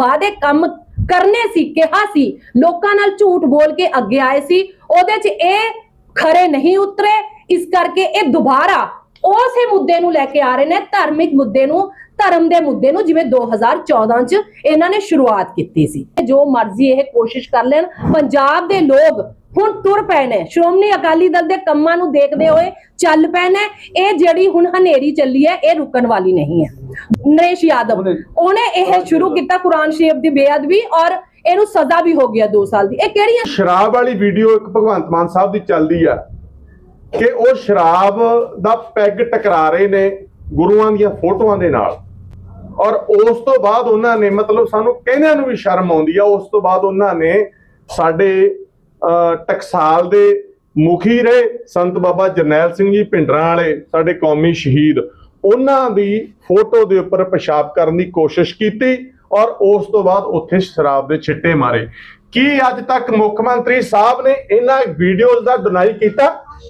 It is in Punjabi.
ਵਾਅਦੇ ਕੰਮ ਕਰਨੇ ਸੀ, ਕਿਹਾ ਸੀ। ਲੋਕਾਂ ਨਾਲ ਝੂਠ ਬੋਲ ਕੇ ਅੱਗੇ ਆਏ ਸੀ। ਉਹਦੇ 'ਚ ਇਹ ਖਰੇ ਨਹੀਂ ਉਤਰੇ। ਇਸ ਕਰਕੇ ਇਹ ਦੁਬਾਰਾ ਉਸੇ ਮੁੱਦੇ ਨੂੰ ਲੈ ਕੇ ਆ ਰਹੇ ਨੇ, ਧਾਰਮਿਕ ਮੁੱਦੇ ਨੂੰ, ਧਰਮ ਦੇ ਮੁੱਦੇ ਨੂੰ, ਜਿਵੇਂ 2014 ਚ ਇਹਨਾਂ ਨੇ ਸ਼ੁਰੂਆਤ ਕੀਤੀ ਸੀ। ਜੋ ਮਰਜ਼ੀ ਇਹ ਕੋਸ਼ਿਸ਼ ਕਰ ਲੈਣ, ਪੰਜਾਬ ਦੇ ਲੋਕ ਹੁਣ ਤੁਰ ਪਏ ਨੇ। ਸ਼੍ਰੋਮਣੀ ਅਕਾਲੀ ਦਲ ਦੇ ਕੰਮਾਂ ਨੂੰ ਦੇਖਦੇ ਹੋਏ ਚੱਲ ਪਏ ਨੇ। ਇਹ ਜਿਹੜੀ ਹੁਣ ਹਨੇਰੀ ਚੱਲੀ ਹੈ, ਇਹ ਰੁਕਣ ਵਾਲੀ ਨਹੀਂ ਹੈ। ਨਰੇਸ਼ ਯਾਦਵ। ਉਹਨੇ ਇਹ ਸ਼ੁਰੂ ਕੀਤਾ ਕੁਰਾਨ ਸ਼ਰੀਫ ਦੀ ਬੇਅਦਬੀ ਔਰ ਇਹਨੂੰ ਸਜ਼ਾ ਵੀ ਹੋ ਗਿਆ 2 ਸਾਲ ਦੀ। ਇਹ ਕਿਹੜੀਆਂ ਸ਼ਰਾਬ ਵਾਲੀ ਵੀਡੀਓ ਇੱਕ ਭਗਵੰਤ ਮਾਨ ਸਾਹਿਬ ਦੀ ਚੱਲਦੀ ਆ ਕਿ ਉਹ ਸ਼ਰਾਬ ਦਾ ਪੈਗ ਟਕਰਾ ਰਹੇ ਨੇ ਗੁਰੂਆਂ ਦੀਆਂ ਫੋਟੋਆਂ ਦੇ ਨਾਲ। ਔਰ ਉਸ ਤੋਂ ਬਾਅਦ ਉਹਨਾਂ ਨੇ ਮਤਲਬ ਸਾਨੂੰ ਕਹਿੰਦਿਆਂ ਨੂੰ ਵੀ ਸ਼ਰਮ ਆਉਂਦੀ ਆ ਉਸ ਤੋਂ ਬਾਅਦ ਉਹਨਾਂ ਨੇ ਸਾਡੇ ਟਕਸਾਲ ਦੇ ਮੁਖੀ ਰਹੇ ਸੰਤ ਬਾਬਾ ਜਰਨੈਲ ਸਿੰਘ ਜੀ ਭਿੰਡਰਾਂ ਵਾਲੇ ਸਾਡੇ ਕੌਮੀ ਸ਼ਹੀਦ। ਉਹਨਾਂ ਦੀ ਫੋਟੋ ਦੇ ਉੱਪਰ ਪਿਸ਼ਾਬ ਕਰਨ ਦੀ ਕੋਸ਼ਿਸ਼ ਕੀਤੀ ਔਰ ਉਸ ਤੋਂ ਬਾਅਦ ਉੱਥੇ ਸ਼ਰਾਬ ਦੇ ਛਿੱਟੇ ਮਾਰੇ। ਕੀ ਅੱਜ ਤੱਕ ਮੁੱਖ ਮੰਤਰੀ ਸਾਹਿਬ ਨੇ ਇਹਨਾਂ ਵੀਡੀਓਜ਼ ਦਾ ਡਿਨਾਈ ਕੀਤਾ?